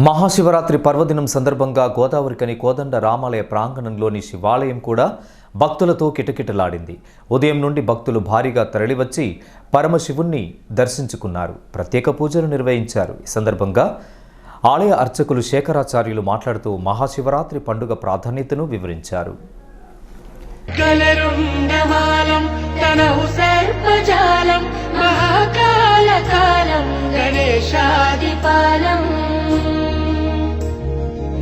మహాశివరాత్రి పర్వదినం సందర్భంగా గోదావరికని కోదండ రామాలయ ప్రాంగణంలోని శివాలయం కూడా భక్తులతో కిటకిటలాడింది. ఉదయం నుండి భక్తులు భారీగా తరలివచ్చి పరమశివుణ్ణి దర్శించుకున్నారు. ప్రత్యేక పూజలు నిర్వహించారు. ఈ సందర్భంగా ఆలయ అర్చకులు శేఖరాచార్యులు మాట్లాడుతూ మహాశివరాత్రి పండుగ ప్రాధాన్యతను వివరించారు.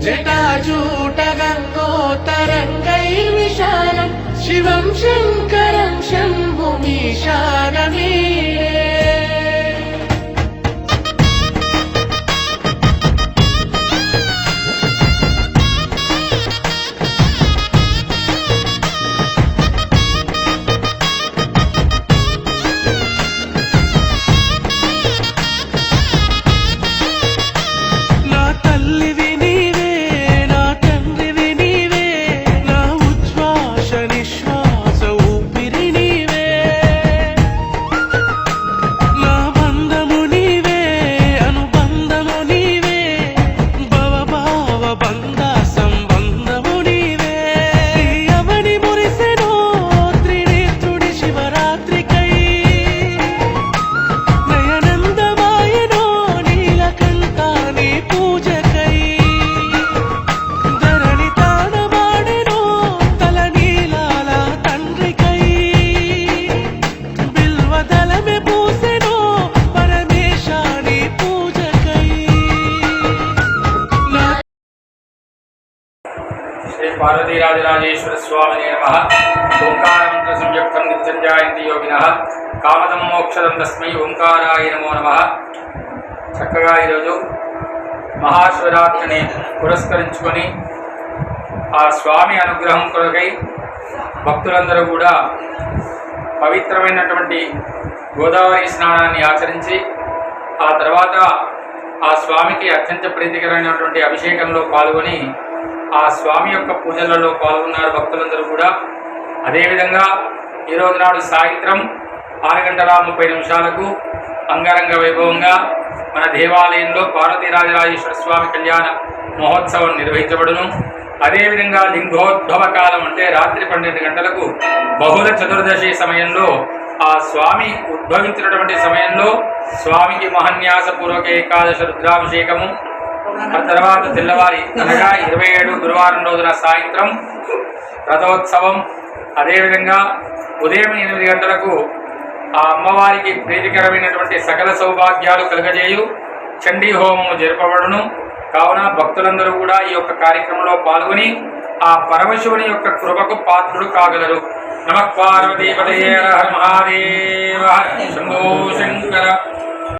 जटाजूटगङ्गोत्तरङ्गैर्विशालम् शिवम् शङ्करम् शम्भुमीशागमे శ్రీ పార్వతీరాజరాజేశ్వర స్వామి నమ. ఓంకారమంత్ర సంయుక్తం నిత్యం జాయంతి యోగిన కామదం మోక్షదం తస్మై ఓంకారాయ నమో నమ. చక్కగా ఈరోజు మహాశివరాత్రిని పురస్కరించుకొని ఆ స్వామి అనుగ్రహం కొరకై భక్తులందరూ కూడా పవిత్రమైనటువంటి గోదావరి స్నానాన్ని ఆచరించి ఆ తర్వాత ఆ స్వామికి అత్యంత ప్రీతికరమైనటువంటి అభిషేకంలో పాల్గొని ఆ స్వామి యొక్క పూజలలో పాల్గొన్నారు భక్తులందరూ కూడా. అదేవిధంగా ఈరోజు నాడు సాయంత్రం ఆరు గంటల ముప్పై నిమిషాలకు అంగరంగ వైభవంగా మన దేవాలయంలో పార్వతీరాజరాజేశ్వర స్వామి కళ్యాణ మహోత్సవం నిర్వహించబడును. అదేవిధంగా లింగోద్భవ కాలం అంటే రాత్రి పన్నెండు గంటలకు బహుళ చతుర్దశి సమయంలో ఆ స్వామి ఉద్భవించినటువంటి సమయంలో స్వామికి మహన్యాసపూర్వక ఏకాదశ రుద్రాభిషేకము ఆ తర్వాత తెల్లవారి అనగా ఇరవై ఏడు గురువారం రోజున సాయంత్రం రథోత్సవం. అదేవిధంగా ఉదయం ఎనిమిది గంటలకు ఆ అమ్మవారికి ప్రీతికరమైనటువంటి సకల సౌభాగ్యాలు కలుగజేయు చండీ హోమము జరపబడును. కావున భక్తులందరూ కూడా ఈ యొక్క కార్యక్రమంలో పాల్గొని ఆ పరమశివుని యొక్క కృపకు పాత్రుడు కాగలరు. నమ పార్వతీపతయే హర మహాదేవ. శంభో